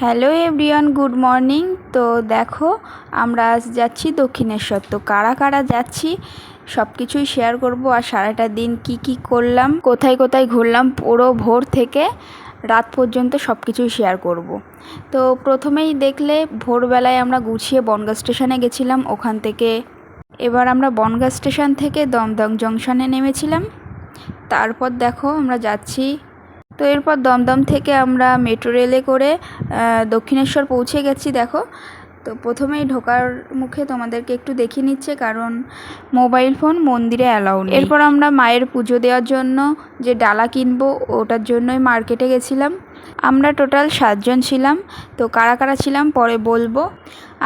Hello everyone, good morning. তো দেখো, আমরা আজ যাচ্ছি দক্ষিণেশ্বর। তো কারা কারা যাচ্ছি সব কিছুই শেয়ার করব। আর সারাটা দিন কি কি করলাম, কোথায় কোথায় ঘুরলাম, পুরো ভোর থেকে রাত পর্যন্ত সব কিছুই শেয়ার করব। তো প্রথমেই দেখলে, ভোরবেলায় আমরা গুছিয়ে বনগা স্টেশনে গেছিলাম। ওখান থেকে এবার আমরা বনগা স্টেশন থেকে দমদম জংশনে নেমেছিলাম। তারপর দেখো, আমরা যাচ্ছি তো এরপর দমদম থেকে আমরা মেট্রো রেলে করে দক্ষিণেশ্বর পৌঁছে গেছি, দেখো। তো প্রথমেই ঢোকার মুখে তোমাদেরকে একটু দেখিয়ে নিচ্ছে, কারণ মোবাইল ফোন মন্দিরে অ্যালাউ নেই। এরপর আমরা মায়ের পুজো দেওয়ার জন্য যে ডালা কিনবো, ওটার জন্যই মার্কেটে গেছিলাম। আমরা টোটাল সাতজন ছিলাম, তো কারা কারা ছিলাম পরে বলব।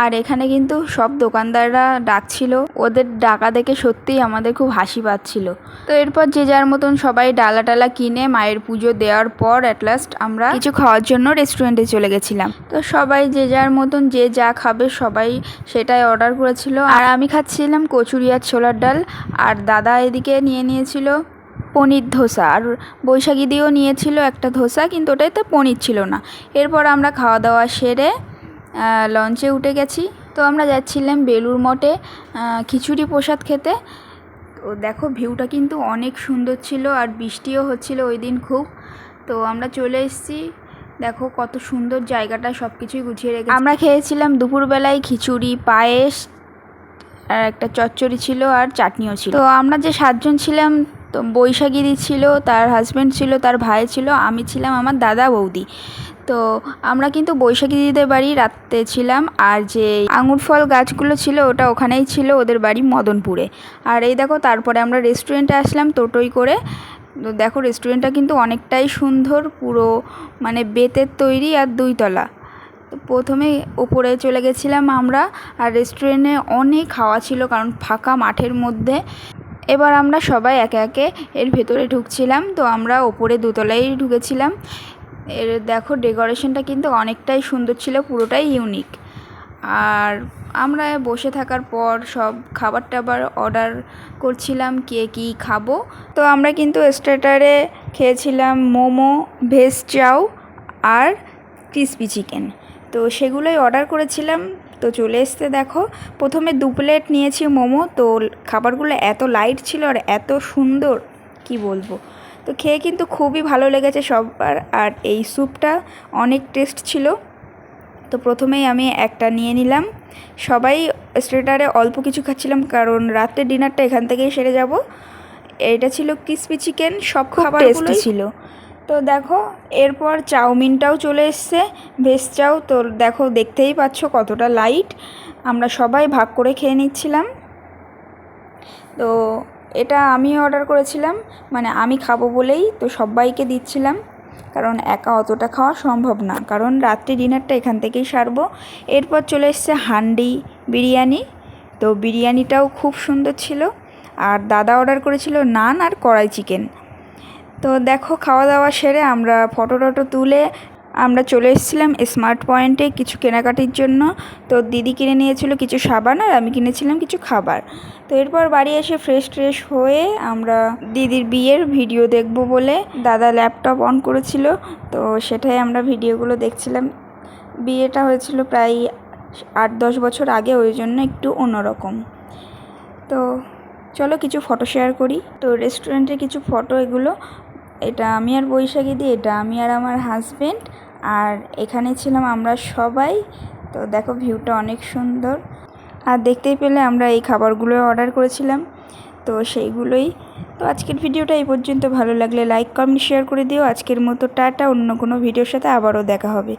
আর এখানে কিন্তু সব দোকানদাররা ডাকছিল, ওদের ডাকা দেখে সত্যিই আমাদের খুব হাসি পাচ্ছিল। তো এরপর যে যার মতন সবাই ডালা টালা কিনে মায়ের পুজো দেওয়ার পর অ্যাট লাস্ট আমরা কিছু খাওয়ার জন্য রেস্টুরেন্টে চলে গেছিলাম। তো সবাই যে যার মতন যে যা খাবে সবাই সেটাই অর্ডার করেছিল। আর আমি খাচ্ছিলাম কচুরি আর ছোলার ডাল, আর দাদা এদিকে নিয়ে নিয়েছিল পনির ধোসা। আর বৈশাখী দিয়েও নিয়েছিল একটা ধোসা, কিন্তু ওটাতে পনির ছিল না। এরপর আমরা খাওয়া দাওয়া সেরে লঞ্চে উঠে গেছি। তো আমরা যাচ্ছিলাম বেলুর মঠে খিচুড়ি প্রসাদ খেতে। তো দেখো, ভিউটা কিন্তু অনেক সুন্দর ছিল আর বৃষ্টিও হচ্ছিল ওই দিন খুব। তো আমরা চলে এসেছি। দেখো, কত সুন্দর জায়গাটা সব কিছুই গুছিয়ে রেখে আমরা খেয়েছিলাম দুপুরবেলায় খিচুড়ি, পায়েস, আর একটা চচ্চড়ি ছিল আর চাটনিও ছিল। তো আমরা যে সাতজন ছিলাম তো বৈশাখীদি ছিল, তার হাজব্যান্ড ছিল, তার ভাই ছিল, আমি ছিলাম আমার দাদা বৌদি। তো আমরা কিন্তু বৈশাখী দিদিদের বাড়ি রাত্রে ছিলাম আর যে আঙুর ফল গাছগুলো ছিল ওটা ওখানেই ছিল, ওদের বাড়ি মদনপুরে। আর এই দেখো, তারপরে আমরা রেস্টুরেন্টে আসলাম টোটোই করে। তো দেখো রেস্টুরেন্টটা কিন্তু অনেকটাই সুন্দর, পুরো মানে বেতের তৈরি আর দুইতলা। তো প্রথমে ওপরে চলে গেছিলাম আমরা, আর রেস্টুরেন্টে অনেক খাওয়া ছিল, কারণ ফাঁকা মাঠের মধ্যে। এবার আমরা সবাই একে একে এর ভেতরে ঢুকছিলাম, তো আমরা ওপরে দোতলায় ঢুকেছিলাম। এর দেখো ডেকোরেশনটা কিন্তু অনেকটাই সুন্দর ছিল, পুরোটাই ইউনিক। আর আমরা বসে থাকার পর সব খাবার টাবার অর্ডার করছিলাম, কে কী খাব। তো আমরা কিন্তু স্টার্টারে খেয়েছিলাম মোমো, ভেজ চাউ আর ক্রিসপি চিকেন। তো সেগুলোই অর্ডার করেছিলাম। তো চলে এসতে দেখো। প্রথমে দু প্লেট নিয়েছি মোমো। তো খাবারগুলো এত লাইট ছিল আর এত সুন্দর কি বলব? তো খেয়ে কিন্তু খুবই ভালো লেগেছে সবার আর এই স্যুপটা অনেক টেস্ট ছিল। তো প্রথমেই আমি একটা নিয়ে নিলাম। সবাই স্ট্রেটারে অল্প কিছু খাচ্ছিলাম কারণ রাত্রে ডিনারটা এখান থেকেই সেরে যাব। এটা ছিল ক্রিসপি চিকেন সব খাবার ছিল। তো দেখো, এরপর চাউমিনটাও চলে এসছে। ভেজ চাউ তো দেখো, দেখতেই পাচ্ছ কতটা লাইট আমরা সবাই ভাগ করে খেয়ে নিচ্ছিলাম। তো এটা আমি অর্ডার করেছিলাম মানে আমি খাব বলেই তো সবাইকে দিচ্ছিলাম। কারণ একা অতটা খাওয়া সম্ভব না। কারণ রাত্রি ডিনারটা এখান থেকেই সারবো। এরপর চলে এসছে হান্ডি বিরিয়ানি। তো বিরিয়ানিটাও খুব সুন্দর ছিল। আর দাদা অর্ডার করেছিল নান আর কড়াই চিকেন তো দেখো খাওয়া দাওয়া সেরে আমরা ফটো টটো তুলে আমরা চলে এসেছিলাম স্মার্ট পয়েন্টে কিছু কেনাকাটির জন্য। তো দিদি কিনে নিয়েছিল কিছু সাবান আর আমি কিনেছিলাম কিছু খাবার। তো এরপর বাড়ি এসে ফ্রেশ ট্রেশ হয়ে আমরা দিদির বিয়ের ভিডিও দেখব বলে দাদা ল্যাপটপ অন করেছিল। তো সেটাই আমরা ভিডিওগুলো দেখছিলাম। বিয়েটা হয়েছিল প্রায় আট দশ বছর আগে, ওই জন্য একটু অন্যরকম। তো চলো কিছু ফটো শেয়ার করি। তো রেস্টুরেন্টের কিছু ফটো এগুলো এটা আমি আর বৈশাখী দি, এটা আমি আর আমার হাজব্যান্ড আর এখানে ছিলাম আমরা সবাই। তো দেখো ভিউটা অনেক সুন্দর। আর দেখতেই পেলে আমরা এই খাবারগুলো অর্ডার করেছিলাম। তো সেইগুলোই। তো আজকের ভিডিওটা এই পর্যন্ত। ভালো লাগলে লাইক কমেন্ট শেয়ার করে দিও। আজকের মতো টাটা। অন্য কোনো ভিডিওর সাথে আবারও দেখা হবে।